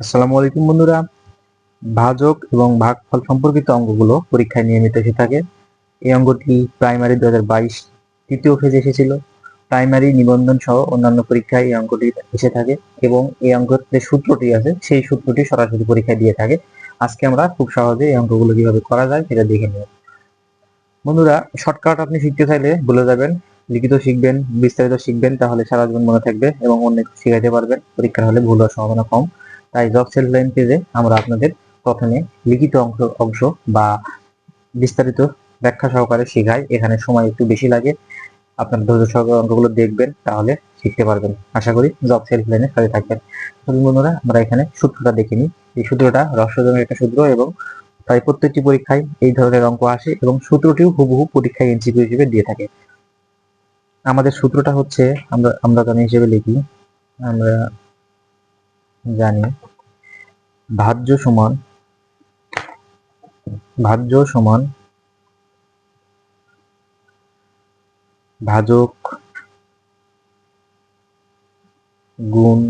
আসসালামু আলাইকুম বন্ধুরা। ভাজক এবং ভাগফল সম্পর্কিত অঙ্কগুলো পরীক্ষায় নিয়মিত এসে থাকে। এই অঙ্কটি প্রাইমারি দু হাজার বাইশ তৃতীয় ফেজে এসেছিল। প্রাইমারি নিবন্ধন সহ অন্যান্য পরীক্ষায় এই অঙ্কটি এসে থাকে এবং এই অঙ্কের যে সূত্রটি আছে, সেই সূত্রটি সরাসরি পরীক্ষায় দিয়ে থাকে। আজকে আমরা খুব সহজে এই অঙ্কগুলো কীভাবে করা যায় সেটা দেখে নেব। বন্ধুরা, শর্টকাট আপনি শিখতে চাইলে বলে যাবেন, লিখিত শিখবেন, বিস্তারিত শিখবেন, তাহলে সারা জীবন মনে থাকবে এবং অনেক শিখাইতে পারবেন। পরীক্ষার হলে ভুল হওয়ার সম্ভাবনা কম। তাই জব সেলফ লাইন পেজে আমরা আপনাদের প্রথমে লিখিত অংশ অংশ বা বিস্তারিত ব্যাখ্যা সহকারে শেখাই। এখানে সময় একটু বেশি লাগে। আপনার ধৈর্য সহকারে অঙ্কগুলো দেখবেন, তাহলে শিখতে পারবেন। আশা করি জব সেলফ লাইনে সাথে থাকবেন। বন্ধুরা, আমরা এখানে সূত্রটা দেখে নিই। এই সূত্রটা রহস্যজনক একটা সূত্র এবং প্রায় প্রত্যেকটি পরীক্ষায় এই ধরনের অঙ্ক আসে এবং সূত্রটিও হুবহু পরীক্ষায় এনসিকিউ হিসেবে দিয়ে থাকে। আমাদের সূত্রটা হচ্ছে, আমরা আমরা জানি হিসেবে লিখি, আমরা জানি। ভাজ্য সমান ভাজ্য সমান ভাজক গুণ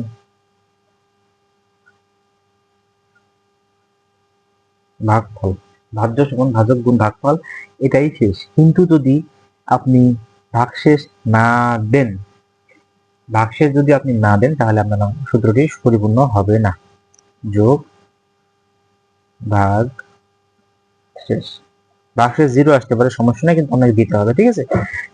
ভাগফল। ভাজ্য সমান ভাজক গুণ ভাগফল, এটাই শেষ। কিন্তু যদি আপনি ভাগশেষ না দেন ভাগশেষ যদি আপনি না দেন, তাহলে আপনার সূত্রটি পরিপূর্ণ হবে না। যোগ ভাগ শেষ। ভাগশেষ জিরো আসতে পারে, সমস্যা নেই, কিন্তু আপনাকে দিতে হবে, ঠিক আছে?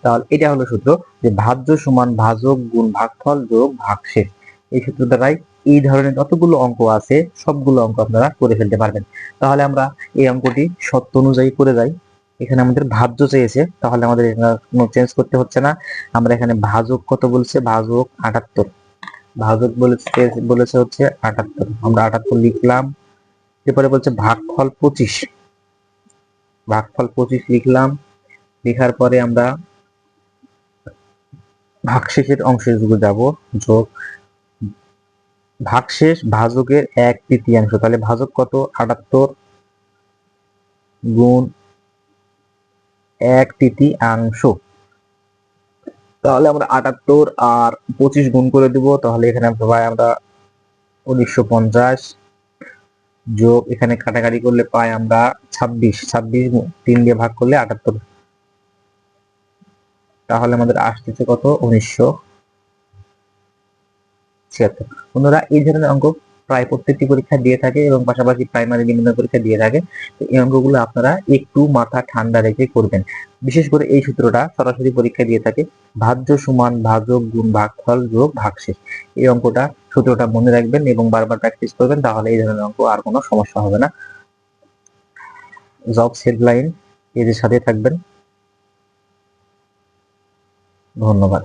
তাহলে এটা হলো সূত্র যে ভাজ্য সমান ভাজক গুণ ভাগফল যোগ ভাগশেষ এই সূত্র দ্বারাই এই ধরনের যতগুলো অঙ্ক আছে, সবগুলো অঙ্ক আপনারা করে ফেলতে পারবেন। তাহলে আমরা এই অঙ্কটি সত্য অনুযায়ী করে যাই। এখানে আমাদের ভাজ্য চেয়েছে তাহলে আমাদের কোনো চেঞ্জ করতে হচ্ছে না। আমরা এখানে ভাজক কত বলছে? ভাজক আটাত্তর। ভাজক বলেছে বলেছে হচ্ছে আটাত্তর। আমরা আটাত্তর লিখলাম। এরপরে বলছে ভাগফল পঁচিশ। ভাগফল পঁচিশ লিখলাম। লেখার পরে আমরা ভাগশেষের অংশের যুগে যাব। যোগ ভাগশেষ ভাজকের এক তৃতীয়াংশ। তাহলে ভাজক কত? আটাত্তর গুণ এক তৃতীয়াংশ। তাহলে আমরা আটাত্তর আর পঁচিশ গুণ করে দিব, তাহলে এখানে পাই আমরা উনিশশো পঞ্চাশ যোগ, এখানে কাটাকাটি করলে পাই আমরা ছাব্বিশ ছাব্বিশ তিন দিয়ে ভাগ করলে আটাত্তর। তাহলে আমাদের আসতেছে কত? উনিশশো ছিয়াত্তর। বন্ধুরা, এই ধরনের অঙ্ক প্রায় প্রত্যেকটি পরীক্ষা দিয়ে থাকে এবং পাশাপাশি প্রাইমারি নিবন্ধন পরীক্ষা দিয়ে থাকে। তো এই অঙ্কগুলো আপনারা একটু মাথা ঠান্ডা রেখে করবেন। বিশেষ করে এই সূত্রটা সরাসরি পরীক্ষা দিয়ে থাকে, ভাজ্য সমান ভাজক গুণ ভাগফল যোগ ভাগশেষ। এই অঙ্কটা, সূত্রটা মনে রাখবেন এবং বারবার প্র্যাকটিস করবেন, তাহলে এই ধরনের অঙ্ক আর কোনো সমস্যা হবে না। জব সেট লাইন এদের সাথে থাকবেন। ধন্যবাদ।